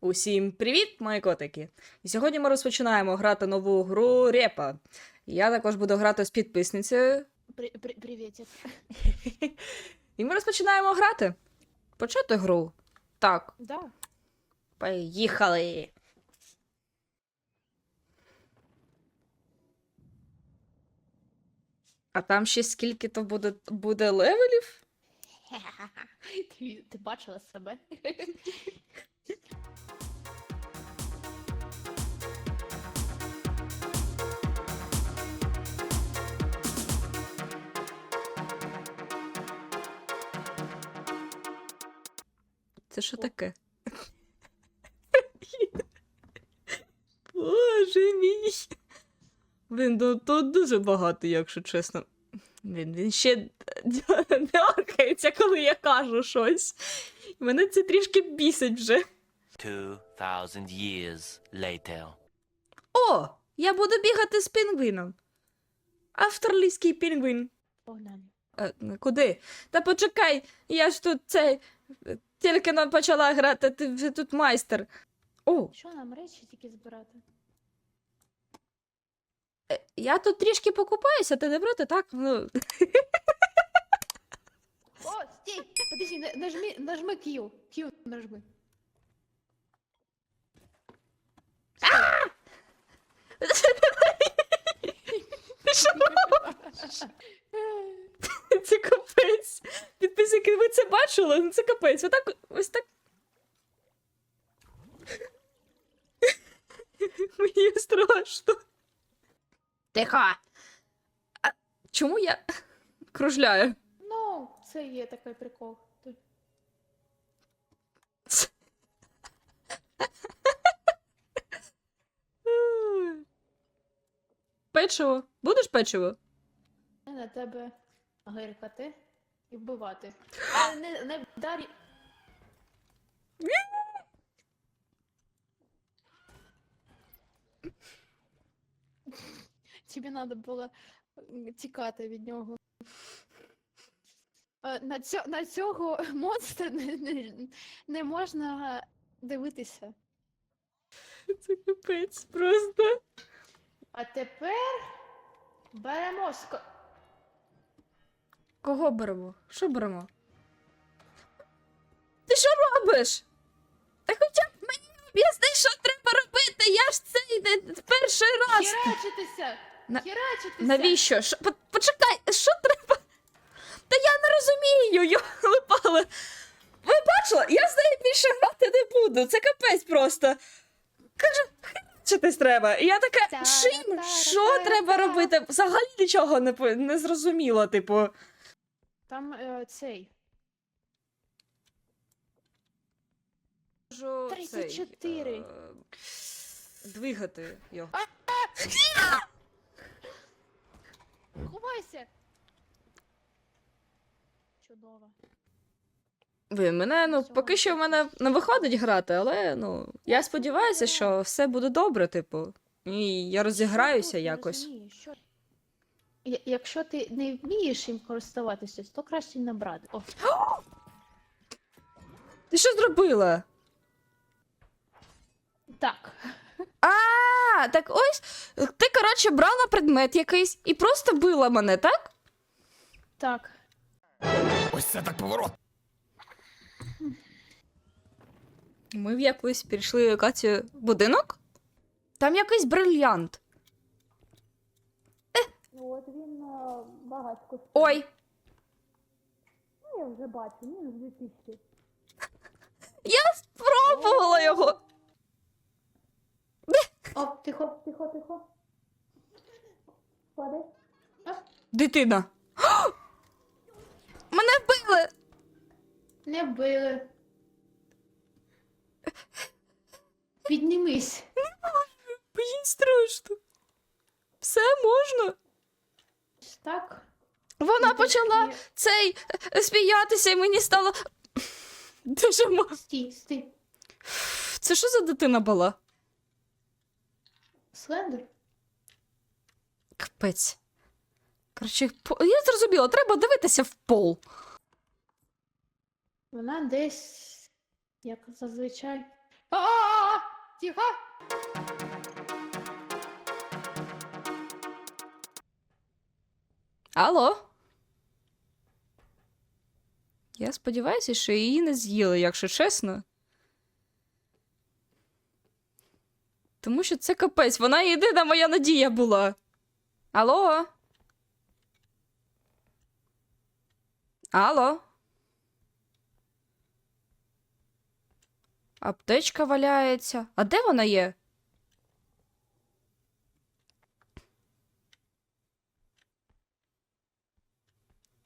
Усім привіт, мої котики! І сьогодні ми розпочинаємо грати нову гру Репа. Я також буду грати з підписницею. При, при. І ми розпочинаємо грати. Почати гру. Так, Да. поїхали. А там ще скільки то буде, буде левелів? Ти, ти бачила себе? Це що таке? Боже мій. Він ну, тут дуже багато, якщо чесно. Він, він ще дякається, коли я кажу щось. Мене це трішки бісить вже. 2,000 years later. О! Я буду бігати з пінгвіном. Австралійський пінгвін. Погнали. Е, куди? Та почекай, я ж тут цей. Тільки но почала грати, ти вже тут майстер. О, Що нам речі тільки збирати? е, я тут трішки покупаюся, ти не проти, так? Ну, О, стій! Подожди, на- нажми, нажми Q. Q нажми. що це капець. Підписники, ви це бачили? Ну це капець. Отак, ось так. Мені страшно. Тихо. А чому я кружляю? Ну, це є такий прикол. Печиво. Будеш печиво? на тебе гиркати і вбивати. Але не, не вдарі. Тобі треба було тікати від нього. Е, На, цьо, на цього монстра не, не, не можна дивитися. Це капець просто. А тепер беремо ско... Кого беремо? Що беремо? Ти що робиш? Та хоча б мені об'ясни, що треба робити. Я ж це не перший раз. Херачитися! На- Херачитися! Навіщо? Що? по- Почекай, що треба? Та я не розумію, йоли пали. Ви бачили? Я з нею більше грати не буду. Це капець просто. Каже, хрячитись треба. І я така, чим? Що треба робити? Взагалі нічого не, по- не зрозуміло, типу. Там е, цей. Можу 34. цей, е, Двигати його. Ховайся! Чудово. Ви мене, ну, Всього поки що в мене не виходить грати, але ну, я сподіваюся, що все буде добре, типу. І я розіграюся Що тут? Не якось. що- Я- Якщо ти не вмієш їм користуватися, то краще не брати. О, Ти що зробила? так. А, так ось ти, коротше, брала предмет якийсь і просто била мене, так? Так. Ось це так поворот. Ми в якусь прийшли локацію будинок? Там якийсь брильянт. От він багатько. Ой, Ну, я вже бачу, мінус 2000. я спробувала його. О, тихо, тихо, тихо. Падай. Дитина. Мене вбили! Не били. Піднімись. Мені страшно. Все можна? Так. Вона Ти почала таки- цей е, сміятися, і мені стало. Дуже мо... Стій, стій. Це що за дитина була? Слендер? Капець. Коротше, по- я зрозуміла, треба дивитися в пол. Вона десь, як зазвичай. А! Тихо! Алло? Я сподіваюся, що її не з'їли, якщо чесно. Тому що це капець, вона єдина моя надія була. Алло? Алло? Аптечка валяється. А де вона є?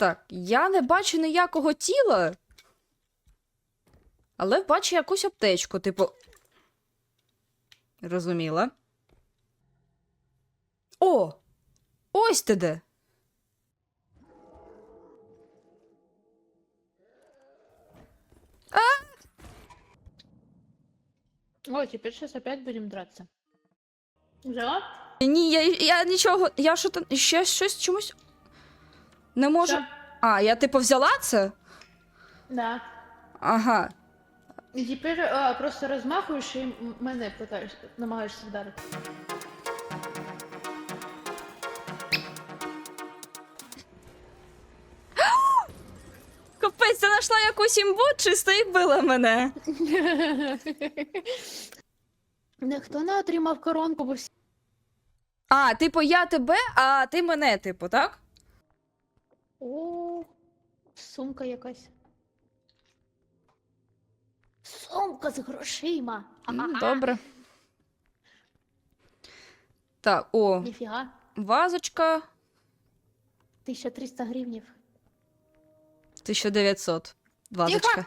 Так, я не бачу ніякого тіла. Але бачу якусь аптечку, типу. Розуміла. О! Ось ти де. Ой, теперь сейчас опять будем драться. Взяла? Ні, я, я нічого. Я що то ще щось чомусь. Не можу. Всё? А, я типу взяла це? Да. Ага. І тепер а, просто розмахуєш і мене питаєш, намагаєшся вдарити. Капець, ти знайшла якусь імбу, чисто і била мене. Ніхто не отримав коронку, бо всі. А, типу, я тебе, а ти мене, типу, так? О, сумка якась. Сумка з грошима. Ага. Добре. Так, о, Ніфіга. вазочка 1300 гривнів. 1900. Вазочка.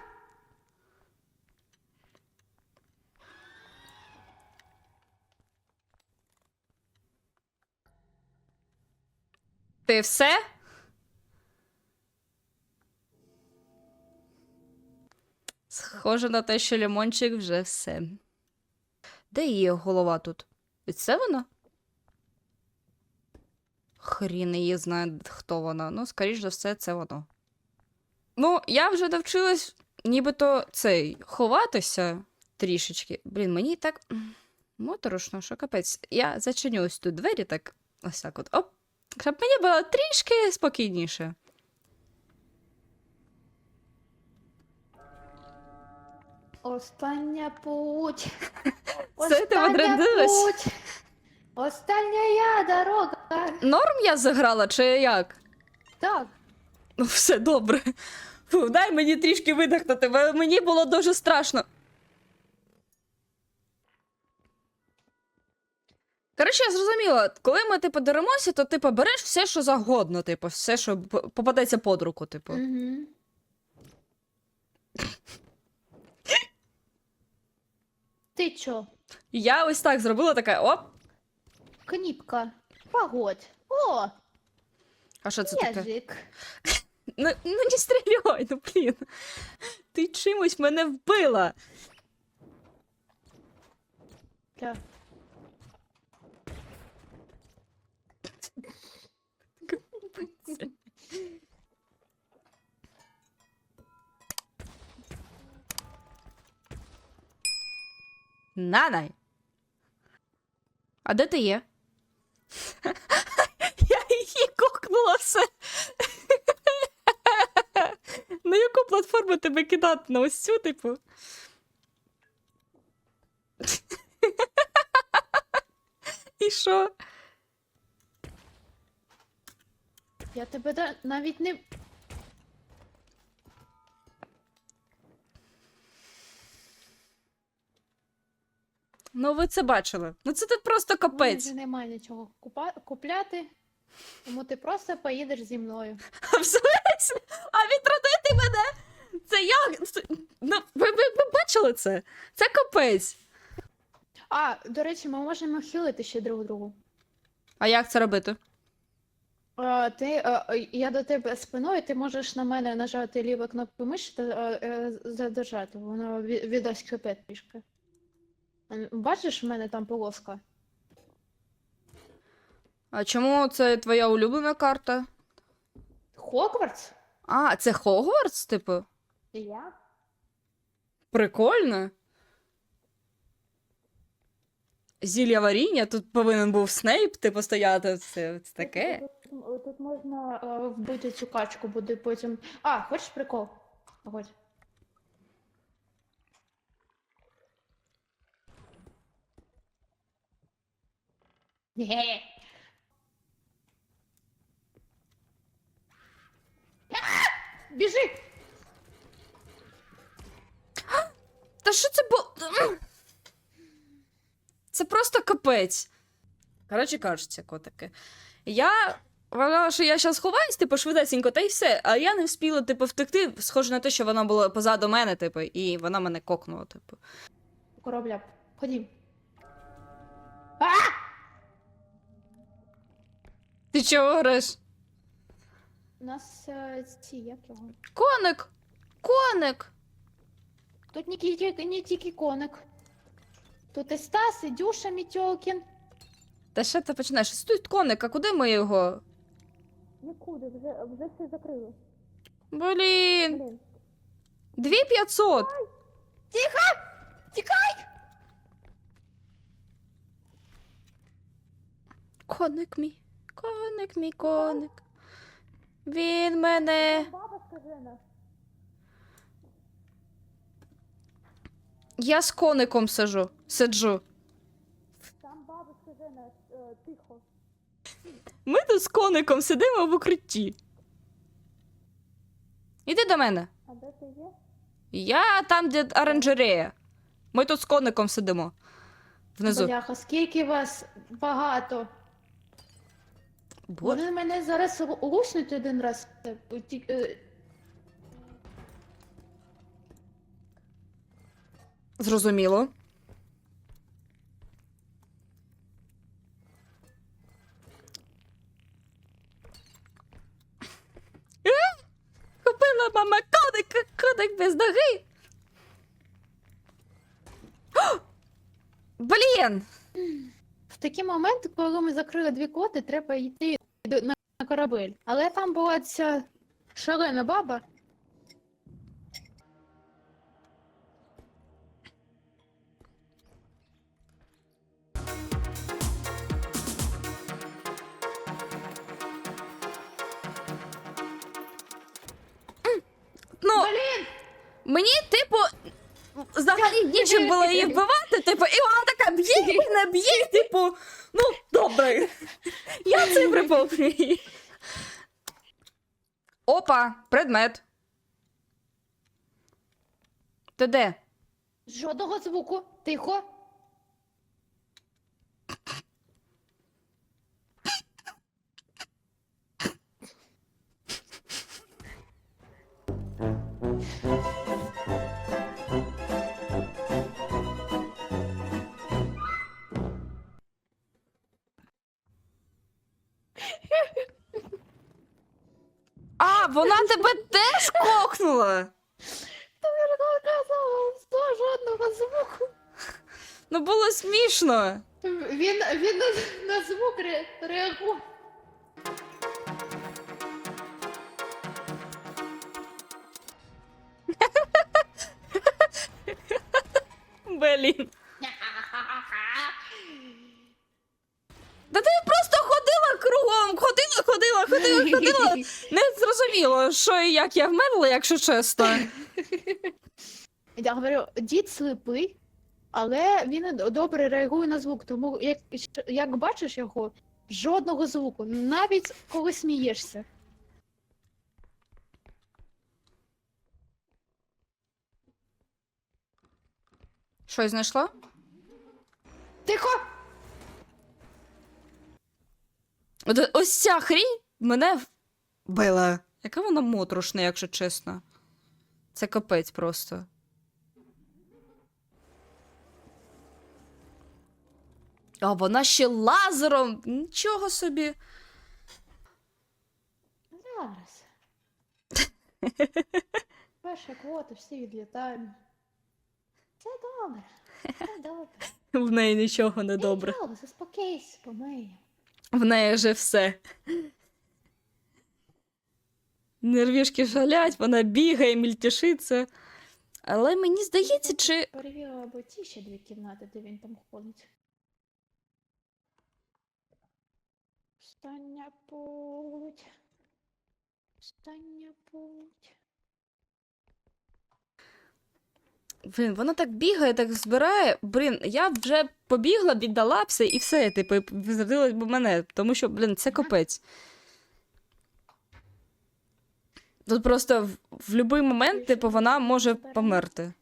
Ти все? Схоже на те, що лімончик вже все. Де її голова тут? І Це вона? Хрін її знає, хто вона. Ну, скоріш за все, це воно. Ну, я вже навчилась нібито цей ховатися трішечки. Блін, мені так моторошно, що капець. Я зачиню ось тут двері, так ось так от. Оп. Щоб мені було трішки спокійніше. Остання путь. Це ти відродилась? путь. Остання дорога. Норм я заграла, чи як? Так. Ну, все добре. Фу, дай мені трішки видихнути, бо мені було дуже страшно. Коротше, я зрозуміла, коли ми типу деремося, то типу береш все, що загодно, типу, все, що попадеться під руку, типу. Угу. Ти чо? Я ось так зробила така, оп. Кніпка. Погодь. О, А що це таке? язик. Ну, ну не стріляй, ну блін. Ти чимось мене вбила. Та. Нанай. А де ти є? Я її кокнула все. На яку платформу тебе кидати? На ось цю, типу? І що? Я тебе да- навіть не. Ну, ви це бачили. Ну це тут просто капець. вже немає нічого купа... купляти. Тому ти просто поїдеш зі мною. В смислі? А відродити мене? Це як? Це- Ну, ви, ви, ви бачили це? Це капець. А, до речі, ми можемо хилити ще друг другу. А як це робити? А, ти, а, а, я до тебе спиною, ти можеш на мене нажати ліву кнопку миші та а, е, задержати. Воно ві- віддасть хп трішки. Бачиш, в мене там полоска? А чому це твоя улюблена карта? Хогвартс? А, це Хогвартс, типу? Я? Прикольно. зілля варіння, тут повинен був Снейп, типу, стояти. Це, це таке. Тут, можна е, вбити цю качку, буде потім. А, хочеш прикол? Ось. А! Біжи! Та що це було? Це просто капець. Коротше кажеться, котики. Я вважала, що я зараз ховаюсь, типу, швидесенько, та й все. А я не вспіла, типу, втекти. Схоже на те, що вона була позаду мене, типу, і вона мене кокнула, типу. Корабля. Ходім. Ти чого говориш? У нас е, ці, як його? Коник! Коник! Тут не тільки, не тільки коник. Тут і Стас, і Дюша Мітьолкін. Та що ти починаєш? Тут коник, а куди ми його? Нікуди, вже, вже все закрили. Блін. Блін. 2500! Тікай! Коник мій, коник мій, коник. Він мене. Баба скажена. Я з коником сижу. Сиджу. Там баба скажена, тихо. Ми тут з коником сидимо в укритті. Іди до мене. А де ти є? Я там, де оранжерея. Ми тут з коником сидимо. Внизу. Бляха, скільки вас багато. Бо... Вони мене зараз луснуть один раз. Е, ті- е, Зрозуміло. Е! Купила мама коника, коник без ноги. О! Блін! В такі моменти, коли ми закрили дві коти, треба йти корабель. Але там була ця шалена баба. Ну, Блін! мені, типу, взагалі нічим було її вбивати, типу, і вона така б'є, мене б'є, типу, ну, добре. Я це припомнюю. Опа, предмет. Ти де? Жодного звуку. Тихо. Вона тебе теж кокнула. Казала, жодного звуку. Ну було смішно. Він, він на, на звук ре, реагує. Блін. Та ти ходила, ходила, ходила, ходила. Не зрозуміло, що і як я вмерла, якщо чесно. Я говорю, дід сліпий, але він добре реагує на звук. Тому як, як бачиш його, жодного звуку, навіть коли смієшся. Щось знайшла? Тихо! От, ось ця хрінь мене вбила. Яка вона моторошна, якщо чесно. Це капець просто. А вона ще лазером. Нічого собі. Зараз. Перша квота, всі відлітаємо. Все добре. Все добре. В неї нічого не добре. Заспокійся, помиємо в неї вже все. Нервішки жалять, вона бігає, мільтішиться. Але мені здається, чи. Перевірила або ті ще дві кімнати, де він там ходить. Встання путь. Встання путь. Блін, вона так бігає, так збирає. Блін, я вже побігла, віддала все і все, типу, і б мене, тому що, блін, це капець. Тут просто в, в будь-який момент, типу, вона може померти.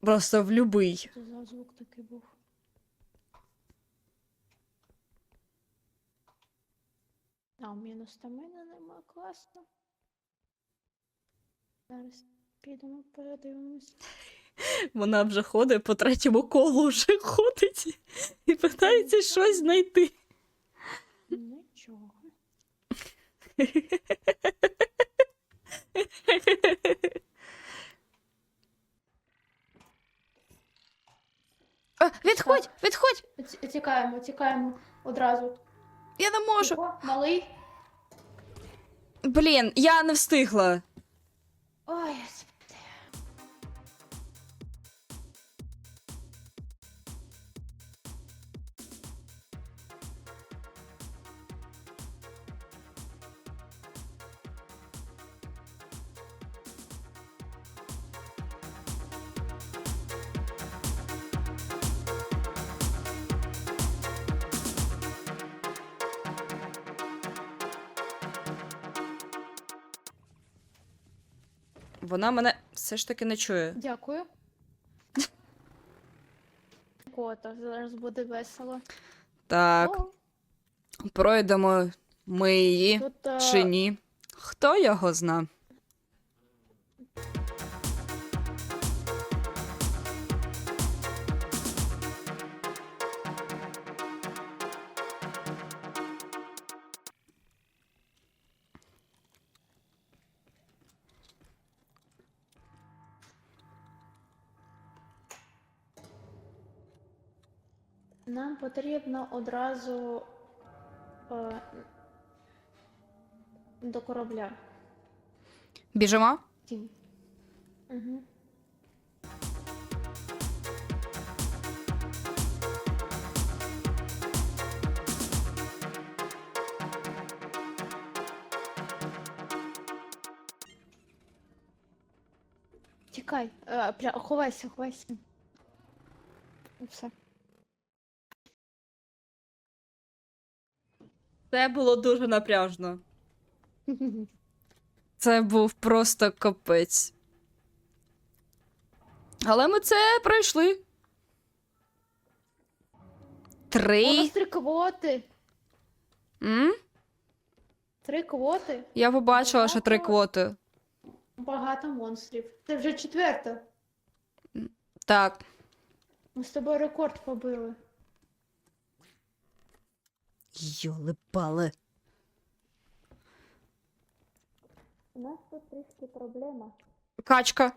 Просто в будь-який. Це за звук такий був? А, у мене стамина нема, класно. Зараз підемо подивимось. Вона вже ходить по третьому колу, вже ходить і питається щось знайти. Нічого. А, відходь, відходь! Ті- Тікаємо, тікаємо одразу. Я не можу. О, малий. Блін, я не встигла. Ой, Вона мене все ж таки не чує. Дякую. Кота, зараз буде весело. Так, О, пройдемо ми її тут, е, чи ні. Хто його зна? Нам потрібно одразу е, до корабля. Біжимо? Тім. Угу. Тікай, е, пря, ховайся, ховайся. Все. Це було дуже напряжно. Це був просто капець. Але ми це пройшли. У Три. нас три квоти. М? Три квоти. Я побачила, що три квоти. Багато монстрів. Це вже четверта. Так. Ми з тобою рекорд побили. Йоли пали. У нас тут трішки проблема. Качка.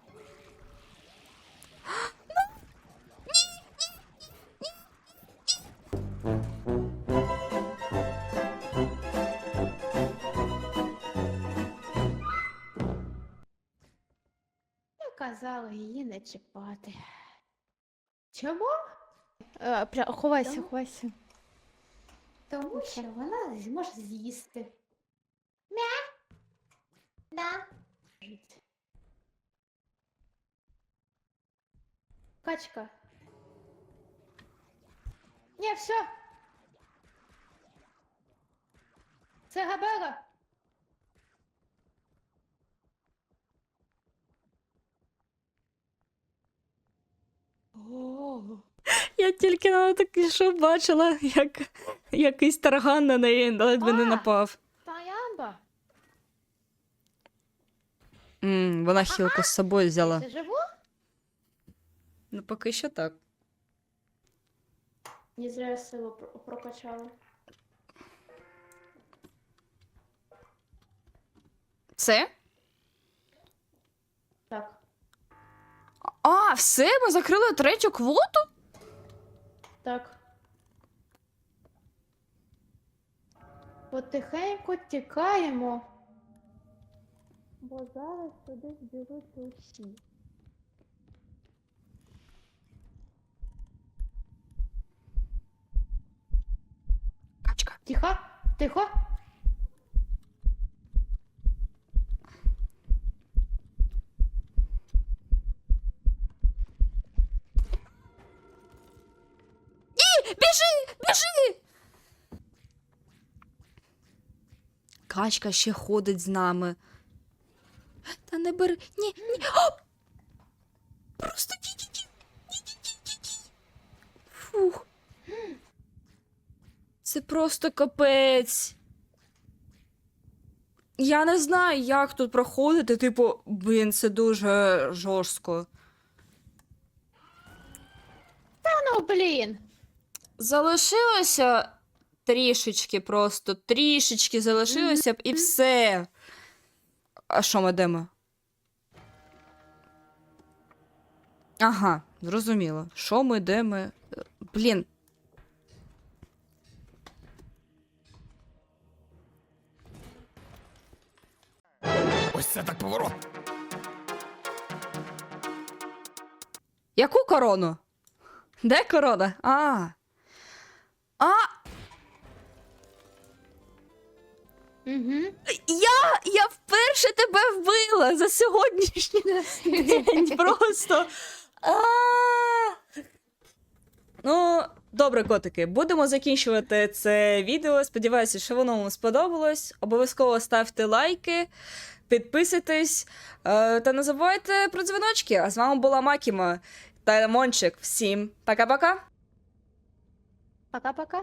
Я казала її не чіпати. Чому? Е, пря... Ховайся, ховайся. Тому що вона зможе з'їсти. Мя? Да. Качка. Ні, все. Це Габела. О, Я тільки на такий що бачила, як якийсь тарган на неї ледве не напав. Таямба. М, вона хілку з собою взяла. Ти живу? Ну, поки що так. Не зря я силу про- прокачала. Це? Так. А, все, ми закрили третю квоту? Так. Потихеньку тікаємо. Бо зараз туди зберуться усі. Тихо, тихо. Біжи! Біжи! Качка ще ходить з нами. Та не бери. Ні, ні. О! Просто ті ті ті Фух. Це просто капець. Я не знаю, як тут проходити. Типу, блін, це дуже жорстко. Та ну, блін. Залишилося трішечки просто, трішечки залишилося б і все. А що ми йдемо? Ага, зрозуміло. Що ми йдемо? Е, Блін. Ось це так поворот. Яку корону? Де корона? А. А, Угу. я, я вперше тебе вбила за сьогоднішній день. Просто. А. Ну, добре, котики, будемо закінчувати це відео. Сподіваюся, що воно вам сподобалось. Обов'язково ставте лайки, підписуйтесь е, та не забувайте про дзвіночки. А з вами була Макіма та Мончик. Всім пока-пока. Пока-пока.